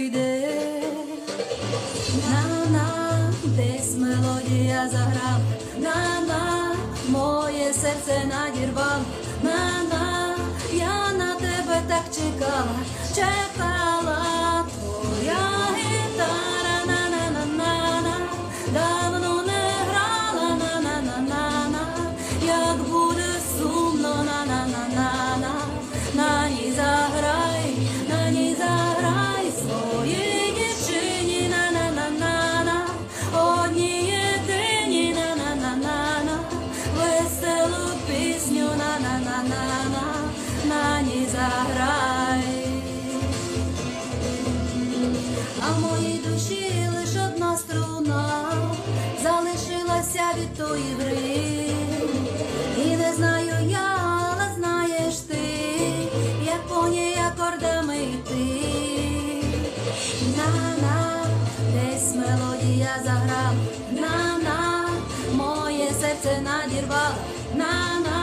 прийде, на на десь мелодія заграв, на на моє серце надірвав, на на я на тебе так чекала, чекала. Заграй. А в моїй душі лиш одна струна залишилася від тої гри. І не знаю я, але знаєш ти, як по ній акордами йти. На-на, десь мелодія заграв, на-на, моє серце надірвало, я на